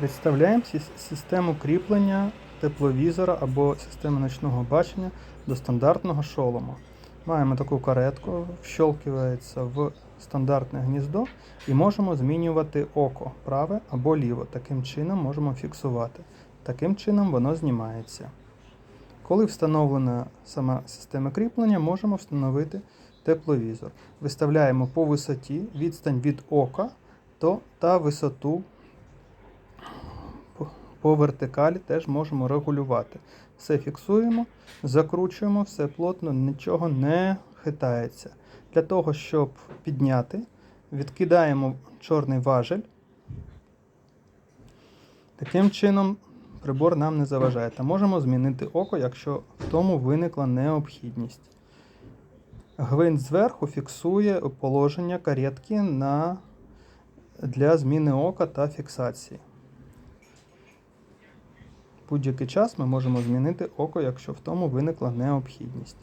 Представляємо систему кріплення тепловізора або системи ночного бачення до стандартного шолома. Маємо таку каретку, вщолкується в стандартне гніздо і можемо змінювати око праве або ліве. Таким чином можемо фіксувати. Таким чином воно знімається. Коли встановлена сама система кріплення, можемо встановити тепловізор. Виставляємо по висоті відстань від ока та висоту по вертикалі теж можемо регулювати. Все фіксуємо, закручуємо, все плотно, нічого не хитається. Для того, щоб підняти, відкидаємо чорний важель. Таким чином прибор нам не заважає. Та можемо змінити око, якщо в тому виникла необхідність. Гвинт зверху фіксує положення каретки на, для зміни ока та фіксації. Будь-який час ми можемо змінити око, якщо в тому виникла необхідність.